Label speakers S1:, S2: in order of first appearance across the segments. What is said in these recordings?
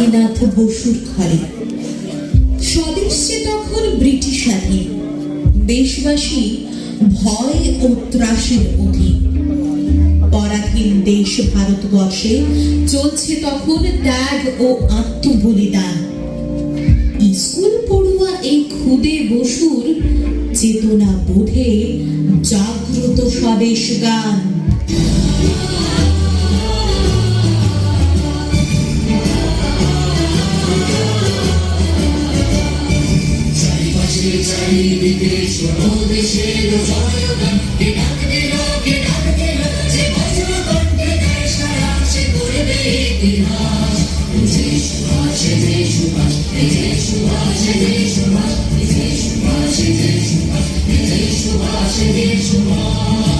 S1: জানকীনাথ বসুর ঘরে। স্বদেশ তখন ব্রিটিশাধীন দেশবাসী ভয় ও ত্রাসের অধীন পরাধীন দেশ ভারতবর্ষে চলছে তখন ত্যাগ ও আত্মবলিদান। স্কুল পড়ুয়া এই খুদে বসুর চেতনা বোধে জাগ্রত স্বদেশ গান।
S2: চারিদিকে শোনো দেশের জয়গান কে ডাক দিল কে ডাক দিল যে বজ্র কণ্ঠে গায় সারা সে করবে ইতিহাস যে সুভাষ যে সুভাষ যে সুভাষ যে সুভাষ যে সুভাষ যে সুভাষ যে সুভাষ যে সুভাষ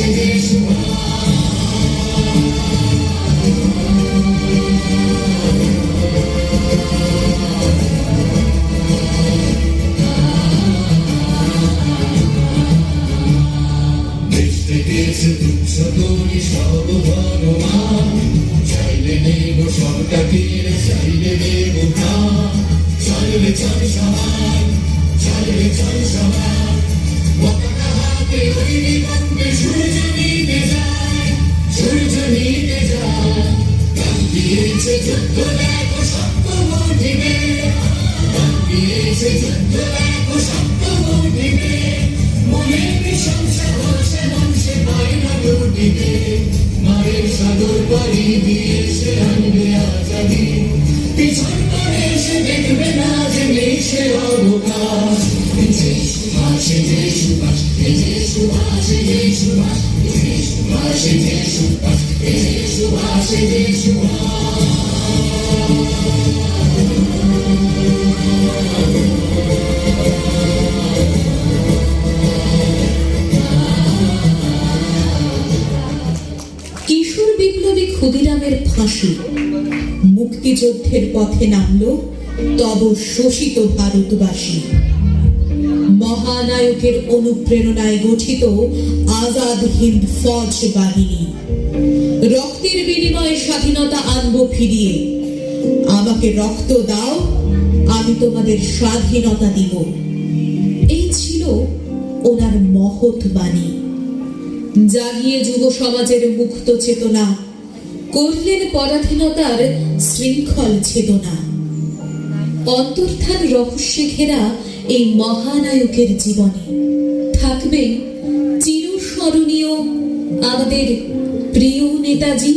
S2: Thank you. চাইলে চাই সমান চাইলে চাই সমান পতাকা হাতে ওই নিবন্ধে সূর্য নিতে যায় সূর্য নিতে যায় গান দিয়েছে যুদ্ধ দেখো সত্য মর্জিবে গান দিয়েছে যুদ্ধ দেখো সত্য মর্জিবে মনে প্রশংসা হচ্ছে মনসে বাইনা দুটিতে মায়ের সাগর পাড়ি দিয়েছে আনবে আজাদি।
S1: ক্ষুদিরামের ফাঁসি। মুক্তিযুদ্ধের পথে নামল তব শোষিত ভারতবাসী। মহানায়কের অনুপ্রেরণায় গঠিত আজাদ হিন্দ ফৌজ বাহিনী। রক্তের বিনিময়ে স্বাধীনতা আনব ফিরিয়ে। আমাকে রক্ত দাও, আমি তোমাদের স্বাধীনতা দিব। এই ছিল ওনার মহৎ বাণী। জাগিয়ে যুব সমাজের মুক্ত চেতনা, করলেন পরাধীনতার শৃঙ্খল ছেদনা অন্তর্ধান রহস্যে ঘেরা এই মহানায়কের জীবনে। থাকবে চিরস্মরণীয় আমাদের প্রিয় নেতাজি?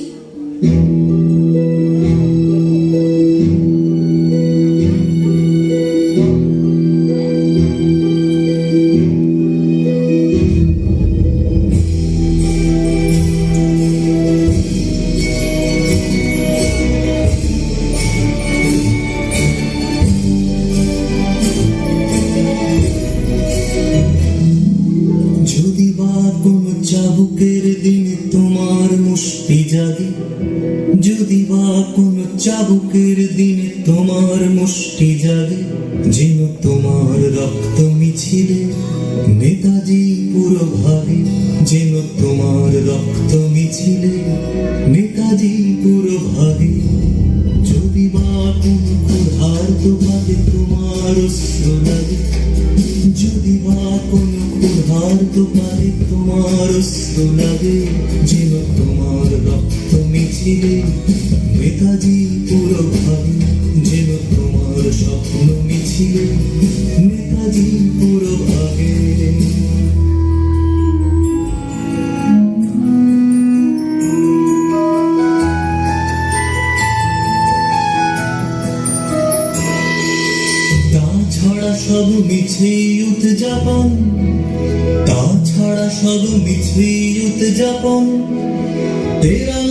S3: কোনো দিনে তোমার মুষ্টি জাগে, যেন তোমার রক্ত মিছিলে। নেতাজি পুরো ভাবে যেন তোমার রক্ত মিছিলে। নেতাজি পুরো ভাবে যদি বা কোনো ক্ষুধার দোকানে তোমার লাগে, যদি বা কোনো ক্ষুধার দোকানে তোমার লাগে, যেন তোমার রক্ত নেতাজি পুরো ভাবে যেন তোমার স্বপ্ন মিছিলে। নেতাজি পুরো ভাবে সব মিছেই উদযাপন তাছাড়া সব মিছেই উদযাপন তেরা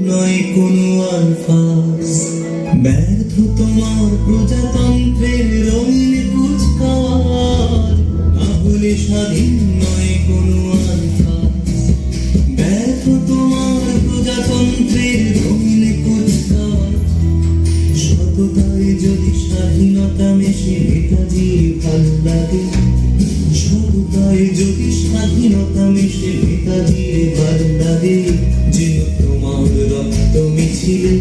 S3: নয় কোনো আলফাস ব্যর্থ তোমার প্রজাতন্ত্রের রঙিন কুচকার তাহলে স্বাধীন রক্ত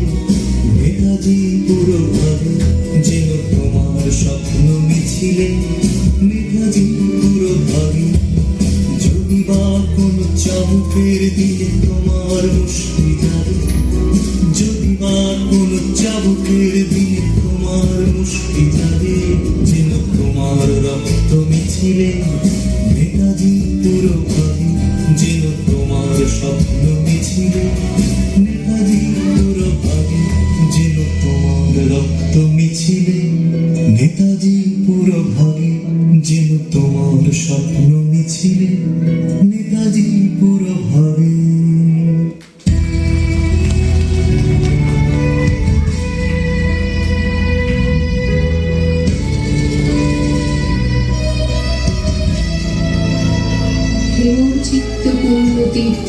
S3: নেতাজি পুরো ভাবে যেন তোমার স্বপ্ন মিছিলে নেতাজি পুরো ভাবে যদি বা কোনো চমকের দিলে তোমার যাবে, যদি বা কোনো চাবুকের দিনে তোমার যাবে, যেন তোমার রক্ত মিছিলে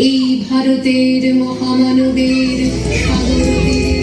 S4: এই ভারতের মহামানবের সাগরদের